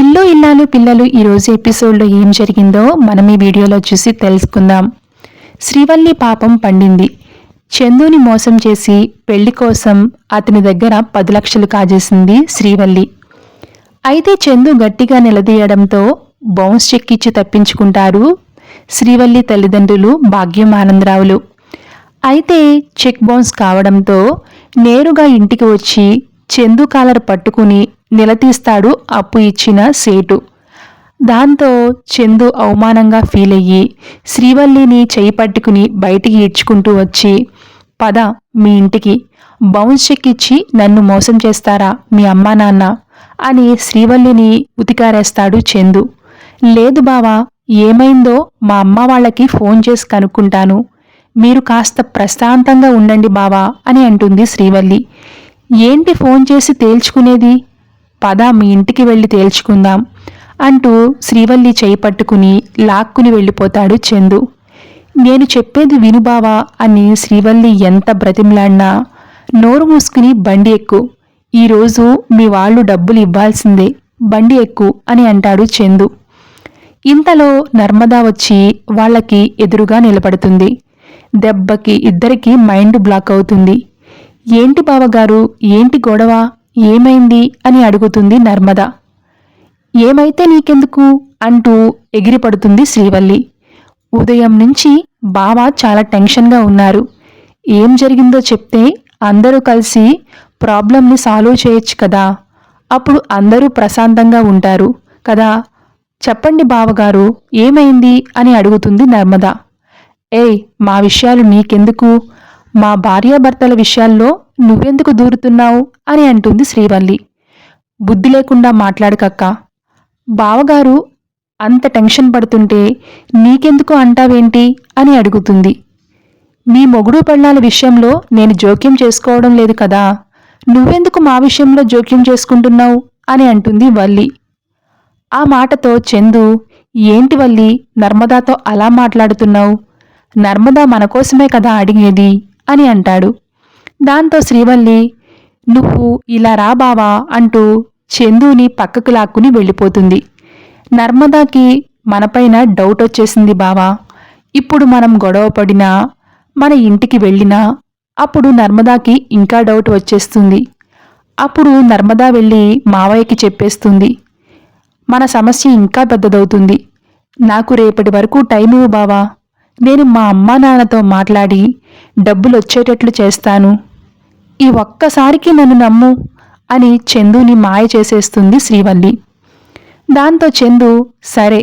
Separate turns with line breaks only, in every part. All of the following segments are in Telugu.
ఇల్లు ఇల్లాలు పిల్లలు ఈరోజు ఎపిసోడ్లో ఏం జరిగిందో మనం ఈ వీడియోలో చూసి తెలుసుకుందాం శ్రీవల్లి పాపం పండింది చందుని మోసం చేసి పెళ్లి కోసం అతని దగ్గర పది లక్షలు కాజేసింది శ్రీవల్లి అయితే చందు గట్టిగా నిలదీయడంతో బౌన్స్ చెక్ ఇచ్చి తప్పించుకుంటారు శ్రీవల్లి తల్లిదండ్రులు భాగ్యం ఆనందరావులు అయితే చెక్ బౌన్స్ కావడంతో నేరుగా ఇంటికి వచ్చి చందు కాలర్ పట్టుకుని నిలదీస్తాడు అప్పు ఇచ్చిన సేటు దాంతో చందు అవమానంగా ఫీల్ అయ్యి శ్రీవల్లిని చేయి పట్టుకుని బయటికి ఈడ్చుకుంటూ వచ్చి పద మీ ఇంటికి బౌన్స్ చెక్ ఇచ్చి నన్ను మోసం చేస్తారా మీ అమ్మా నాన్న అని శ్రీవల్లిని ఉతికారేస్తాడు చందు లేదు బావా ఏమైందో మా అమ్మ వాళ్ళకి ఫోన్ చేసి కనుక్కుంటాను మీరు కాస్త ప్రశాంతంగా ఉండండి బావా అని అంటుంది శ్రీవల్లి ఏంటి ఫోన్ చేసి తేల్చుకునేది పద మీ ఇంటికి వెళ్ళి తేల్చుకుందాం అంటూ శ్రీవల్లి చేయి పట్టుకుని లాక్కుని వెళ్ళిపోతాడు చందు నేను చెప్పేది వినుబావా అని శ్రీవల్లి ఎంత బ్రతిమలాడినా నోరు మూసుకుని బండి ఎక్కు ఈరోజు మీ వాళ్ళు డబ్బులు ఇవ్వాల్సిందే బండి ఎక్కు అని అంటాడు చందు ఇంతలో నర్మదా వచ్చి వాళ్ళకి ఎదురుగా నిలబడుతుంది దెబ్బకి ఇద్దరికి మైండ్ బ్లాక్ అవుతుంది ఏంటి బావగారు ఏంటి గొడవ ఏమైంది అని అడుగుతుంది నర్మద ఏమైతే నీకెందుకు అంటూ ఎగిరిపడుతుంది శ్రీవల్లి ఉదయం నుంచి బావ చాలా టెన్షన్గా ఉన్నారు ఏం జరిగిందో చెప్తే అందరూ కలిసి ప్రాబ్లంని సాల్వ్ చేయొచ్చు కదా అప్పుడు అందరూ ప్రశాంతంగా ఉంటారు కదా చెప్పండి బావగారు ఏమైంది అని అడుగుతుంది నర్మద ఏయ్ మా విషయాలు నీకెందుకు మా భార్యాభర్తల విషయాల్లో నువ్వెందుకు దూరుతున్నావు అని అంటుంది శ్రీవల్లి బుద్ధి లేకుండా మాట్లాడకక్క బావగారు అంత టెన్షన్ పడుతుంటే నీకెందుకు అంటావేంటి అని అడుగుతుంది మీ మొగుడు పళ్ళాల విషయంలో నేను జోక్యం చేసుకోవడం లేదు కదా నువ్వెందుకు మా విషయంలో జోక్యం చేసుకుంటున్నావు అని అంటుంది వల్లి ఆ మాటతో చందు ఏంటి వల్లి నర్మదాతో అలా మాట్లాడుతున్నావు నర్మదా మనకోసమే కదా అడిగేది అని అంటాడు దాంతో శ్రీవల్లి నువ్వు ఇలా రా బావా అంటూ చందుని పక్కకు లాక్కుని వెళ్ళిపోతుంది నర్మదాకి మనపైన డౌట్ వచ్చేసింది బావా ఇప్పుడు మనం గొడవ పడినా మన ఇంటికి వెళ్ళినా అప్పుడు నర్మదాకి ఇంకా డౌట్ వచ్చేస్తుంది అప్పుడు నర్మదా వెళ్ళి మావయ్యకి చెప్పేస్తుంది మన సమస్య ఇంకా పెద్దదవుతుంది నాకు రేపటి వరకు టైం ఇవ్వు బావా నేను మా అమ్మా నాన్నతో మాట్లాడి డబ్బులు వచ్చేటట్లు చేస్తాను ఈ ఒక్కసారికి నన్ను నమ్ము అని చందుని మాయ చేసేస్తుంది శ్రీవల్లి దాంతో చందు సరే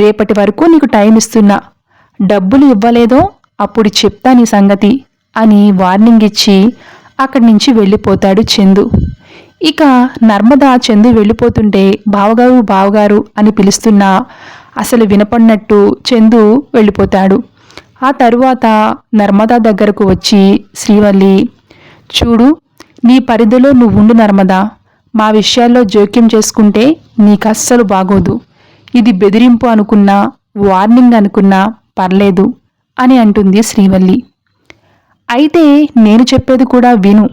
రేపటి వరకు నీకు టైం ఇస్తున్నా డబ్బులు ఇవ్వలేదో అప్పుడు చెప్తా నీ సంగతి అని వార్నింగ్ ఇచ్చి అక్కడి నుంచి వెళ్ళిపోతాడు చందు ఇక నర్మదా చందు వెళ్ళిపోతుంటే బావగారు బావగారు అని పిలుస్తున్నా అసలు వినపడినట్టు చందు వెళ్ళిపోతాడు ఆ తరువాత నర్మదా దగ్గరకు వచ్చి శ్రీవల్లి చూడు నీ పరిధిలో నువ్వుండు నర్మదా మా విషయాల్లో జోక్యం చేసుకుంటే నీకు అస్సలు బాగోదు ఇది బెదిరింపు అనుకున్నా వార్నింగ్ అనుకున్నా పర్లేదు అని అంటుంది శ్రీవల్లి అయితే నేను చెప్పేది కూడా విను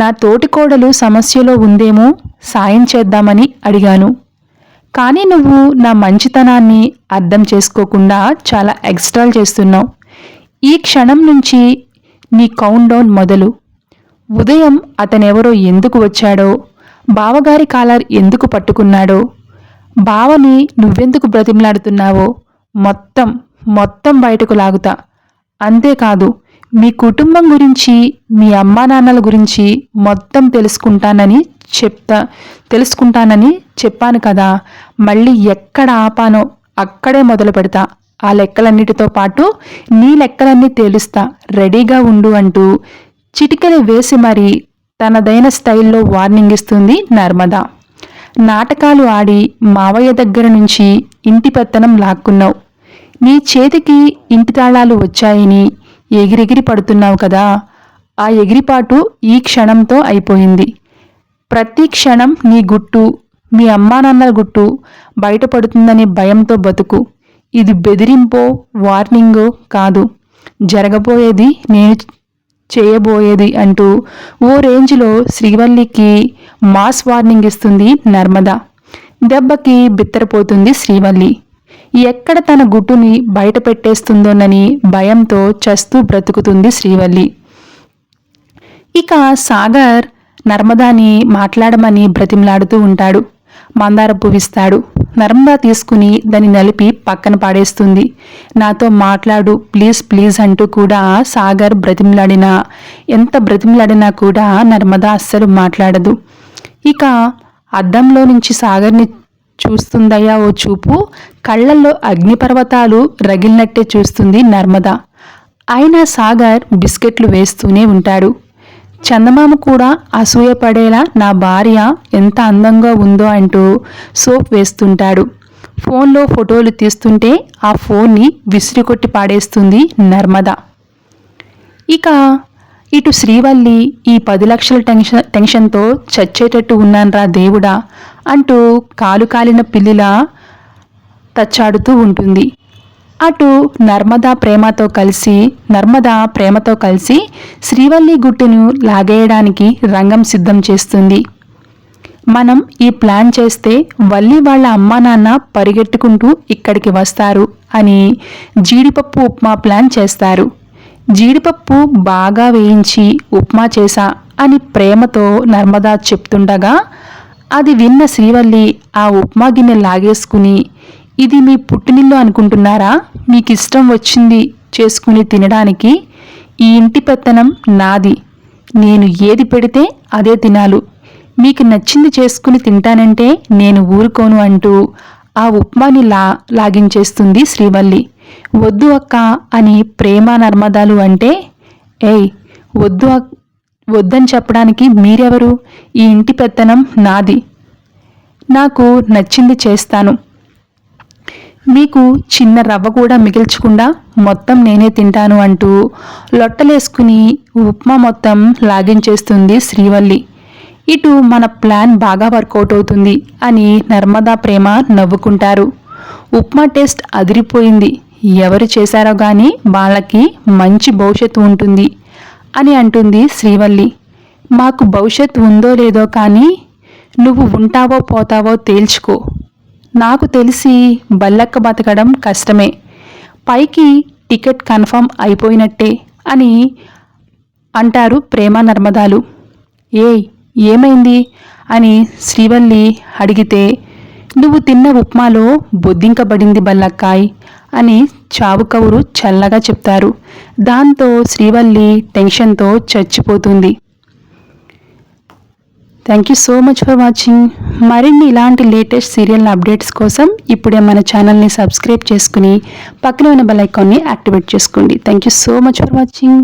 నా తోటికోడలు సమస్యలో ఉందేమో సాయం చేద్దామని అడిగాను కానీ నువ్వు నా మంచితనాన్ని అర్థం చేసుకోకుండా చాలా ఎక్స్ట్రాల్ చేస్తున్నావు ఈ క్షణం నుంచి నీ కౌంట్ డౌన్ మొదలు ఉదయం అతనెవరో ఎందుకు వచ్చాడో బావగారి కాలర్ ఎందుకు పట్టుకున్నాడో బావని నువ్వెందుకు బ్రతిమలాడుతున్నావో మొత్తం మొత్తం బయటకు లాగుతా అంతేకాదు మీ కుటుంబం గురించి మీ అమ్మా నాన్నల గురించి మొత్తం తెలుసుకుంటానని చెప్తా తెలుసుకుంటానని చెప్పాను కదా మళ్ళీ ఎక్కడ ఆపానో అక్కడే మొదలు పెడతా ఆ లెక్కలన్నిటితో పాటు నీ లెక్కలన్నీ తేలుస్తా రెడీగా ఉండు అంటూ చిటికలు వేసి మరి తనదైన స్టైల్లో వార్నింగ్ ఇస్తుంది నర్మదా నాటకాలు ఆడి మావయ్య దగ్గర నుంచి ఇంటి పెత్తనం లాక్కున్నావు నీ చేతికి ఇంటి తాళాలు వచ్చాయని ఎగిరెగిరి పడుతున్నావు కదా ఆ ఎగిరిపాటు ఈ క్షణంతో అయిపోయింది ప్రతి క్షణం నీ గుట్టు మీ అమ్మానాన్నల గుట్టు బయటపడుతుందనే భయంతో బతుకు ఇది బెదిరింపో వార్నింగో కాదు జరగబోయేది నేను చేయబోయేది అంటూ ఓ రేంజ్లో శ్రీవల్లికి మాస్ వార్నింగ్ ఇస్తుంది నర్మదా దెబ్బకి బిత్తరపోతుంది శ్రీవల్లి ఎక్కడ తన గుట్టుని బయట పెట్టేస్తుందోనని భయంతో చస్తూ బ్రతుకుతుంది శ్రీవల్లి ఇక సాగర్ నర్మదాని మాట్లాడమని బ్రతిమలాడుతూ ఉంటాడు మందార పువ్విస్తాడు నర్మదా తీసుకుని దాన్ని నలిపి పక్కన పాడేస్తుంది నాతో మాట్లాడు ప్లీజ్ ప్లీజ్ అంటూ కూడా సాగర్ బ్రతిమలాడినా ఎంత బ్రతిమలాడినా కూడా నర్మదా అస్సలు మాట్లాడదు ఇక అద్దంలో నుంచి సాగర్ని చూస్తుందయ్యా ఓ చూపు కళ్ళల్లో అగ్నిపర్వతాలు రగిలినట్టే చూస్తుంది నర్మద అయినా సాగర్ బిస్కెట్లు వేస్తూనే ఉంటాడు చందమామ కూడా అసూయపడేలా నా భార్య ఎంత అందంగా ఉందో అంటూ సోప్ వేస్తుంటాడు ఫోన్లో ఫోటోలు తీస్తుంటే ఆ ఫోన్ని విసిరికొట్టి పాడేస్తుంది నర్మద ఇక ఇటు శ్రీవల్లి ఈ పది లక్షల టెన్షన్ టెన్షన్తో చచ్చేటట్టు ఉన్నాన్రా దేవుడా అంటూ కాలు కాలిన పిల్లిలా తచ్చాడుతూ ఉంటుంది అటు నర్మదా ప్రేమతో కలిసి నర్మదా ప్రేమతో కలిసి శ్రీవల్లి గుట్టును లాగేయడానికి రంగం సిద్ధం చేస్తుంది మనం ఈ ప్లాన్ చేస్తే వల్లి వాళ్ళ అమ్మా నాన్న పరిగెట్టుకుంటూ ఇక్కడికి వస్తారు అని జీడిపప్పు ఉప్మా ప్లాన్ చేస్తారు జీడిపప్పు బాగా వేయించి ఉప్మా చేశా అని ప్రేమతో నర్మదా చెప్తుండగా అది విన్న శ్రీవల్లి ఆ ఉప్మా గిన్నె లాగేసుకుని ఇది మీ పుట్టినిల్లు అనుకుంటున్నారా మీకు ఇష్టం వచ్చింది చేసుకుని తినడానికి ఈ ఇంటి పెత్తనం నాది నేను ఏది పెడితే అదే తినాలు మీకు నచ్చింది చేసుకుని తింటానంటే నేను ఊరుకోను అంటూ ఆ ఉప్మాని లా లాగించేస్తుంది శ్రీవల్లి వద్దు అక్క అని ప్రేమ నర్మదాలు అంటే ఏయ్ వద్దు వద్దని చెప్పడానికి మీరెవరు ఈ ఇంటి పెత్తనం నాది నాకు నచ్చింది చేస్తాను మీకు చిన్న రవ్వ కూడా మిగిల్చకుండా మొత్తం నేనే తింటాను అంటూ లొట్టలేసుకుని ఉప్మా మొత్తం లాగించేస్తుంది శ్రీవల్లి ఇటు మన ప్లాన్ బాగా వర్కౌట్ అవుతుంది అని నర్మదా ప్రేమ నవ్వుకుంటారు ఉప్మా టేస్ట్ అదిరిపోయింది ఎవరు చేశారో కానీ వాళ్ళకి మంచి భవిష్యత్తు ఉంటుంది అని అంటుంది శ్రీవల్లి మాకు భవిష్యత్తు ఉందో లేదో కానీ నువ్వు ఉంటావో పోతావో తేల్చుకో నాకు తెలిసి బల్లక్క బతకడం కష్టమే పైకి టికెట్ కన్ఫర్మ్ అయిపోయినట్టే అని అంటారు ప్రేమ నర్మదాలు ఏయ్ ఏమైంది అని శ్రీవల్లి అడిగితే నువ్వు తిన్న ఉప్మాలో బొద్దింకబడింది బల్లక్కాయ్ అని చావు కవురు చల్లగా చెప్తారు దాంతో శ్రీవల్లి టెన్షన్తో చచ్చిపోతుంది
thank you so much for watching మరిన్ని ఇలాంటి లేటెస్ట్ సీరియల్ అప్డేట్స్ కోసం ఇప్పుడే మన ఛానల్ని సబ్స్క్రైబ్ చేసుకుని పక్కన ఉన్న బెల్ ఐకాన్ని యాక్టివేట్ చేసుకోండి thank you so much for watching